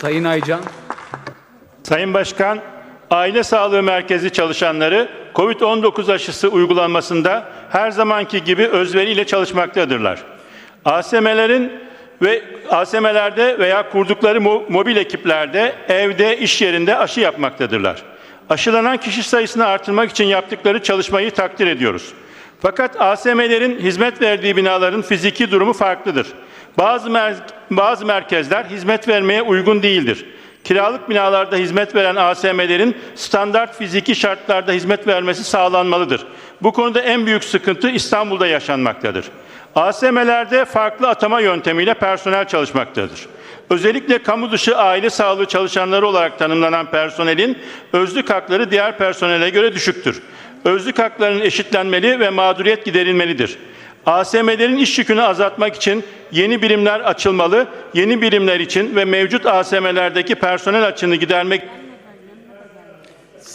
Sayın Aycan. Sayın Başkan, Aile Sağlığı Merkezi çalışanları COVID-19 aşısı uygulanmasında her zamanki gibi özveriyle çalışmaktadırlar. ASM'lerin ve ASM'lerde veya kurdukları mo- mobil ekiplerde, evde, iş yerinde aşı yapmaktadırlar. Aşılanan kişi sayısını artırmak için yaptıkları çalışmayı takdir ediyoruz. Fakat ASM'lerin hizmet verdiği binaların fiziki durumu farklıdır. Bazı mer- bazı merkezler hizmet vermeye uygun değildir. Kiralık binalarda hizmet veren ASM'lerin standart fiziki şartlarda hizmet vermesi sağlanmalıdır. Bu konuda en büyük sıkıntı İstanbul'da yaşanmaktadır. ASM'lerde farklı atama yöntemiyle personel çalışmaktadır. Özellikle kamu dışı aile sağlığı çalışanları olarak tanımlanan personelin özlük hakları diğer personele göre düşüktür. Özlük haklarının eşitlenmeli ve mağduriyet giderilmelidir. ASM'lerin iş yükünü azaltmak için yeni birimler açılmalı, yeni birimler için ve mevcut ASM'lerdeki personel açığını gidermek